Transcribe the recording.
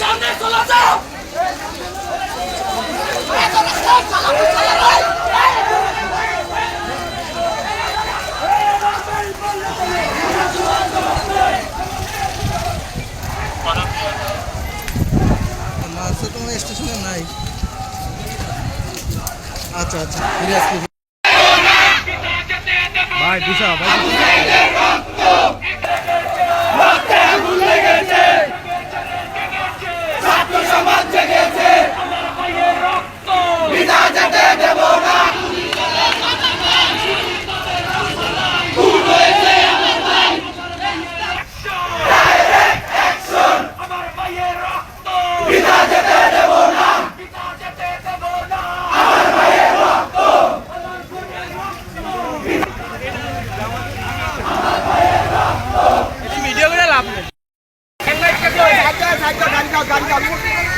সামনে চলে যাও। তোমার স্টেশনে নাই আচ্ছা আচ্ছা ফিরে আসছি। ভাই দিশা ভাই। 干掉！干掉！干掉！干掉！